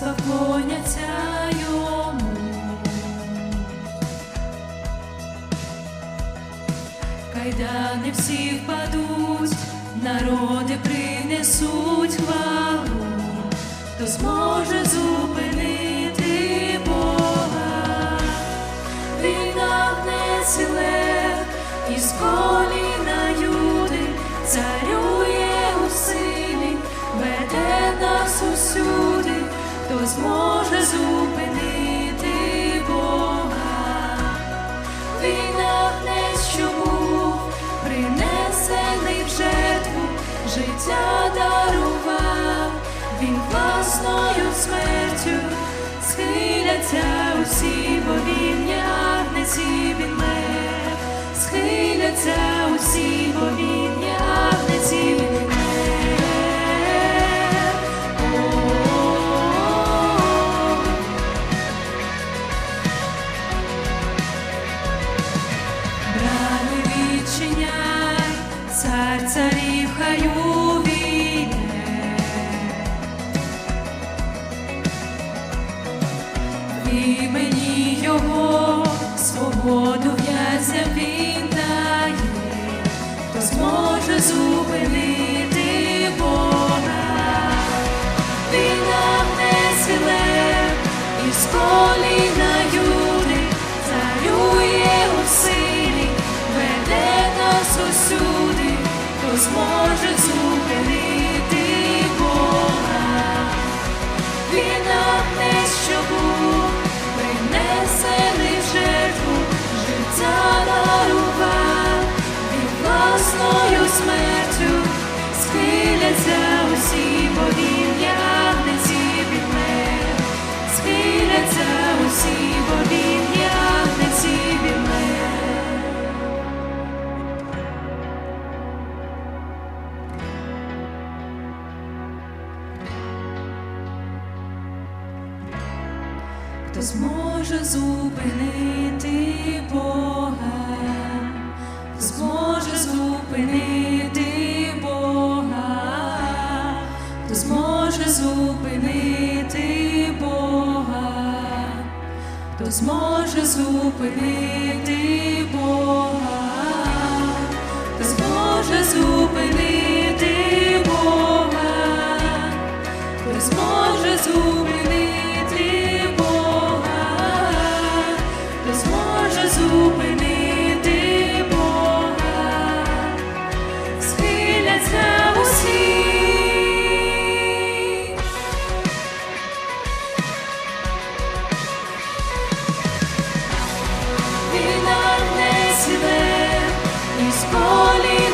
Царства йому, кайдани всі впадуть, народи принесуть хвалу, хто зможе зупинити Бога, він нагнеси лев із коліна юди. Він смертю схиляться усі, бо він є агнець і він мер. Схиляться усі, бо він є агнець і він мер. О-о-о. Брами відчиняй, цар В імені його свободу в'язня він дає, зможе зупинити Бога. Він агнець і лев, із коліна Юди, у силі, веде нас усюди, власною смертю схиляться усі, бо він є агнець і він. Схиляться усі, бо він є агнець і він мер. Хто зможе зупинити Бога, зможе зупинити Бога, хто зможе зупинити Бога, хто зможе зупинити Бога, хто зможе зупинити Бога, хто зможе зупинити із